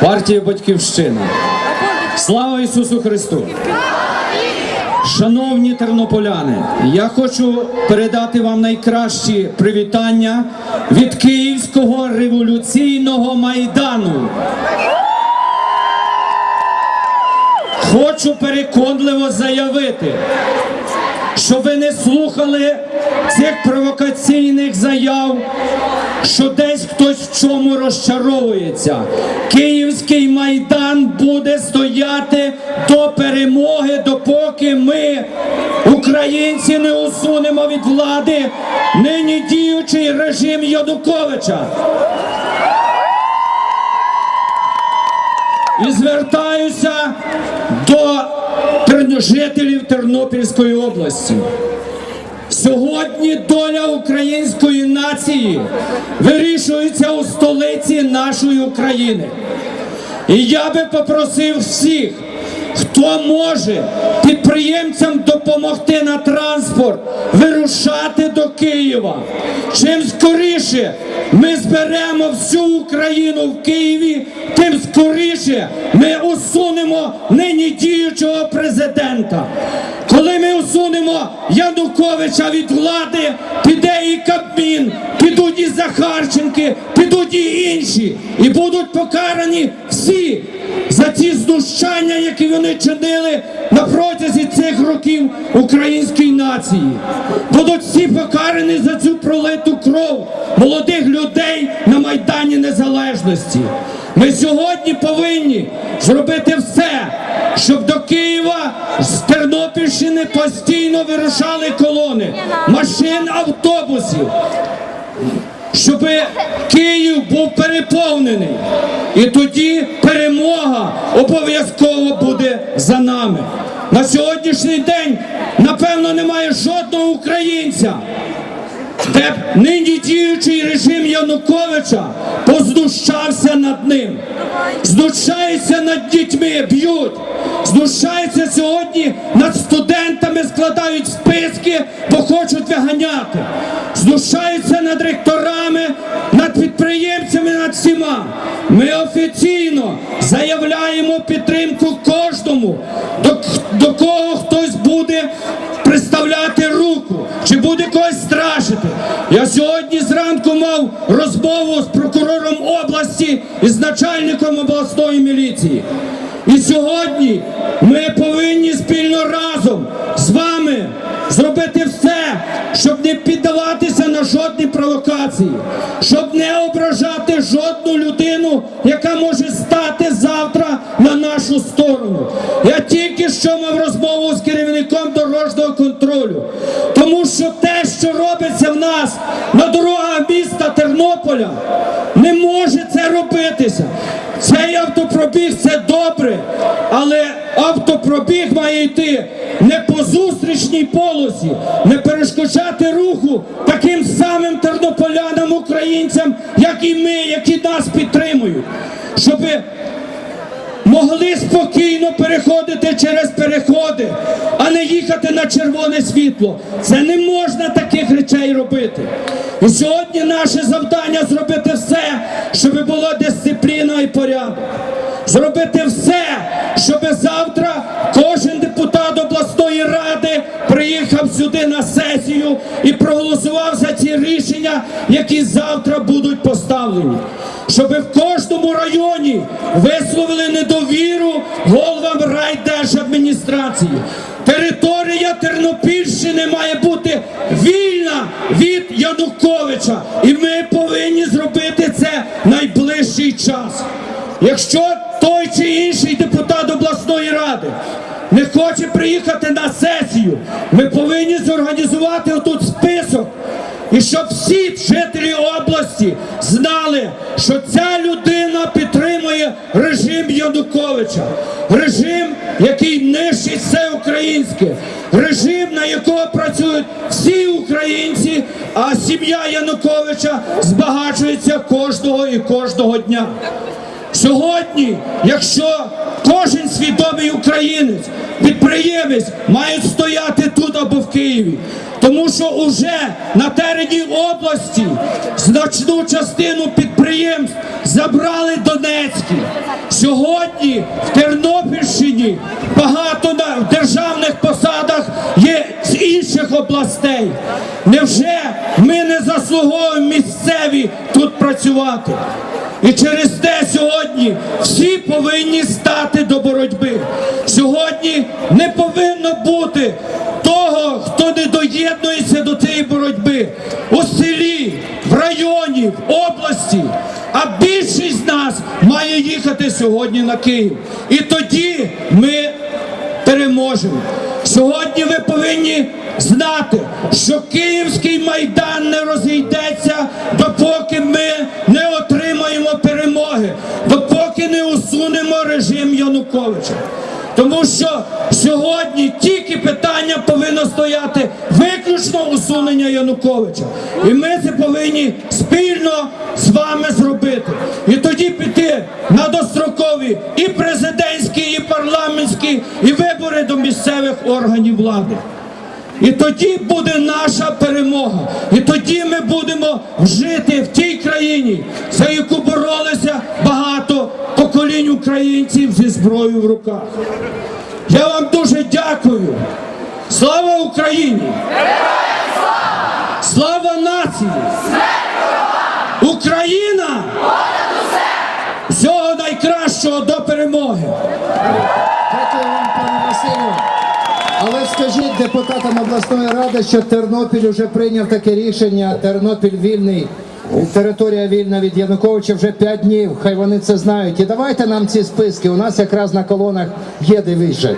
партія Батьківщина. Слава Ісусу Христу! Шановні тернополяни, я хочу передати вам найкращі привітання від Київського революційного майдану. Хочу переконливо заявити, що ви не слухали цих провокаційних заяв, що десь хтось в чому розчаровується. Київський майдан буде стояти до перемоги, допоки ми, українці, не усунемо від влади нині діючий режим Януковича. І звертаюся до терно- жителів Тернопільської області. Сьогодні доля української нації вирішується у столиці нашої України. І я би попросив всіх, хто може підприємцям допомогти на транспорт, вирушати до Києва. Чим скоріше ми зберемо всю Україну в Києві, тим скоріше ми усунемо нині діючого президента. Коли ми усунемо Януковича від влади, піде і Кабмін, підуть і Захарченки, підуть і і будуть покарані всі за ті знущання, які вони чинили на протязі цих років української нації. Будуть всі покарані за цю пролиту кров молодих людей на Майдані Незалежності. Ми сьогодні повинні зробити все, щоб до Києва з Тернопільщини постійно вирушали колони машин, автобусів щоб Київ був переповнений. І тоді перемога обов'язково буде за нами. На сьогоднішній день, напевно, немає жодного українця, де нині діючий режим Януковича познущався над ним. Знущається над дітьми, б'ють. Знущається сьогодні над студентами, складають списки, бо хочуть виганяти. Знущаються над ректорами, над підприємцями, над всіма. Ми офіційно заявляємо підтримку кожному, до, до кого хтось буде приставляти руку, чи буде когось страшити. Я сьогодні зранку мав розмову з прокурором області і з начальником обласної міліції. І сьогодні ми повинні спільно разом з вами зробити все, щоб не піддаватися на жодні провокації, щоб не ображати жодну людину, яка може стати завтра на нашу сторону. Я тільки що мав розмову з керівником дорожнього контролю, Тернополя, не може це робитися. Цей автопробіг це добре, але автопробіг має йти не по зустрічній полосі, не перешкоджати руху таким самим тернополянам, українцям, як і ми, які нас підтримують, щоб могли спокійно переходити через переходи, а не їхати на червоне світло. Це не можна таких речей робити. І сьогодні наше завдання зробити все, щоб була дисципліна і порядок. Зробити все, щоб завтра кожен депутат обласної ради приїхав сюди на сесію і проголосував за ці рішення, які завтра будуть поставлені. Щоб в кожному районі висловили недовіру головам райдержадміністрації. Територія Тернопільщини має бути вільна від Януковича. І ми повинні зробити це найближчий час. Якщо той чи інший депутат обласної ради не хоче приїхати на сесію, ми повинні зорганізувати отут список. І щоб всі жителі області знали, що ця людина підтримує режим Януковича, режим, який нищить все українське, режим, на якого працюють всі українці, а сім'я Януковича збагачується кожного і кожного дня. Сьогодні, якщо кожен свідомий українець, підприємець мають стояти тут або в Києві, тому що уже на терені області значну частину підприємств забрали Донецькі. Сьогодні в Тернопільщині багато на державних посадах є з інших областей. Невже ми не заслуговуємо місцеві тут працювати? І через те сьогодні всі повинні стати до боротьби. Сьогодні не повинно бути того, хто не доєднується до цієї боротьби у селі, в районі, в області. А більшість з нас має їхати сьогодні на Київ. І тоді ми переможемо. Сьогодні ви повинні знати, що Київський майдан не розійдеться, допоки ми не отримаємо перемоги, допоки не усунемо режим Януковича. Тому що сьогодні тільки питання повинно стояти виключно усунення Януковича. І ми це повинні спільно з вами зробити. І тоді піти на дострокові і президентські, і парламентські, і вибори до місцевих органів влади. І тоді буде наша перемога. І тоді ми будемо жити в тій країні, за яку боролися багато поколінь українців зі зброєю в руках. Я вам дуже дякую. Слава Україні! Слава нації! Україна! Всього найкращого до перемоги! Дякую вам, пане Василю. Але скажіть депутатам обласної ради, що Тернопіль вже прийняв таке рішення. Тернопіль вільний, територія вільна від Януковича вже 5 днів. Хай вони це знають. І давайте нам ці списки. У нас якраз на колонах є де.